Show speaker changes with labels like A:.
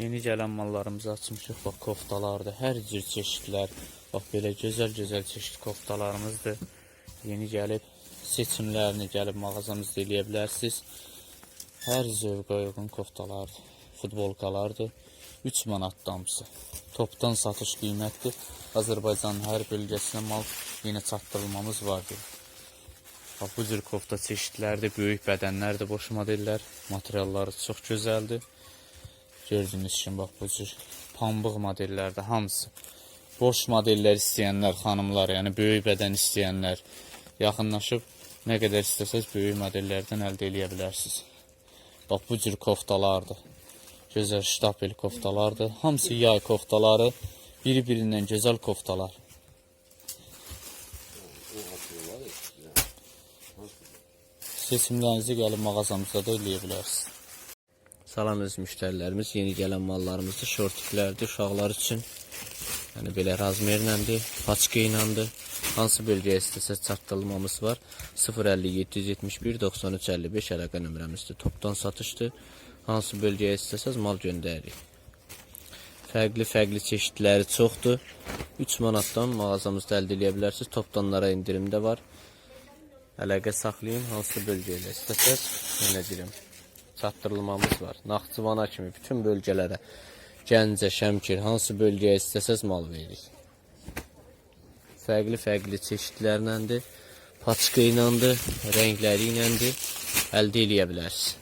A: Yeni gələn mallarımızı açmışıq. Bax koftalardır. Hər cür çeşidlər. Bax belə gözəl-gözəl çeşid koftalarımızdır. Yeni gəlib seçimlərini gəlib mağazamızda eləyə bilərsiniz. Hər zövqə uyğun koftalardır. Futbolkalardır. 3 manatdan hamısı. Topdan satış qiymətdir. Azərbaycanın hər bölgəsinə mal yenə çatdırılmamız vardır. Bax bu cür kofta çeşidlərdir, böyük bədənlərdir, boş modellər. Materialları çox gözəldir. Gördüyünüz kimi bax bu cür pambıq modellərdə hamısı. Boş modellər istəyənlər, xanımlar, yəni böyük bədən istəyənlər yaxınlaşıb nə qədər istəsəz böyük modellərdən əldə edə bilərsiniz. Bax bu cür koftalardır. Gözəl ştapel koftalardır. Hamısı yay koftaları, biri-birindən gözəl koftalar. Seçimlərinizi gəlib mağazamızda da eləyə. Salam öz müştərilərimiz, yeni gələn mallarımızdır, şortiklərdir, uşaqlar üçün. Yəni belə razmerləndir, paçka iləndir. Hansı bölgəyə istəsəz çatdırılmamız var. 050 771 93 55 əlaqə nömrəmizdir. Topdan satışdır. Hansı bölgəyə istəsəz mal göndəririk. Fərqli-fərqli çeşidləri çoxdur. 3 manatdan mağazamızda əldə edə bilərsiniz. Topdanlara indirim də var. Əlaqə saxlayın, hansı bölgəyə istəsəz, yenə deyirəm, çatdırılmamız var. Naxçıvana kimi bütün bölgələrə, Gəncə, Şəmkir, hansı bölgəyə istəsəz mal veririk. Fərqli-fərqli çeşidlərləndir, paçka iləndir, rəngləri iləndir, əldə eləyə bilərsiniz.